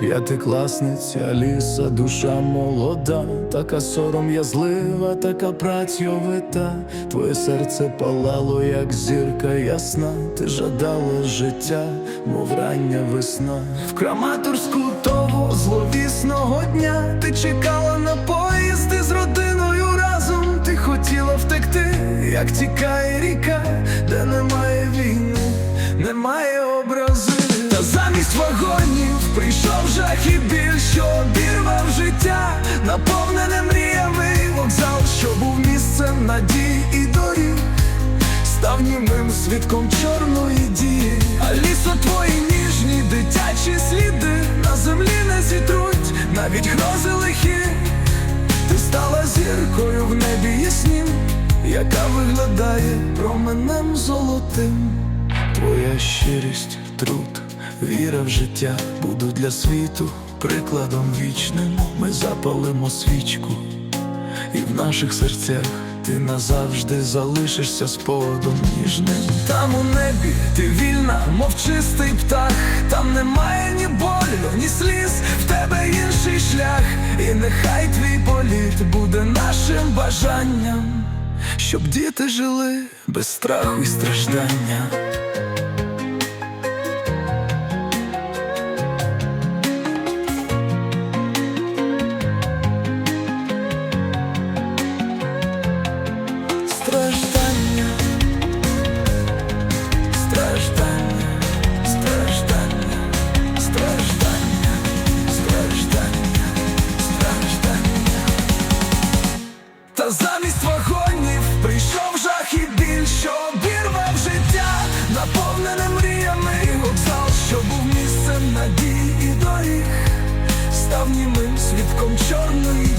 П'ятикласниця Аліса, душа молода, така сором'язлива, така працьовита. Твоє серце палало, як зірка ясна. Ти жадала життя, мов рання весна. В Краматорську того зловісного дня ти чекала на поїзди з родиною разом. Ти хотіла втекти, як тікає ріка, прийшов жах і біль, що обірвав життя, наповнене мріями вокзал, що був місцем надій і доріг, став німим свідком чорної дії. А лісо твої ніжні дитячі сліди на землі не зітруть, навіть грози лихі. Ти стала зіркою в небі яснім, яка виглядає променем золотим. Твоя щирість, труд, віра в життя будуть для світу прикладом вічним. Ми запалимо свічку, і в наших серцях ти назавжди залишишся спогадом ніжним. Там у небі ти вільна, мов чистий птах, там немає ні болю, ні сліз, в тебе інший шлях, і нехай твій політ буде нашим бажанням, щоб діти жили без страху і. Страждання, Замість вагонів прийшов жах і біль, що обірвав життя, наповнене мріями вокзал, що був місцем надії і доріг, став німим свідком чорної.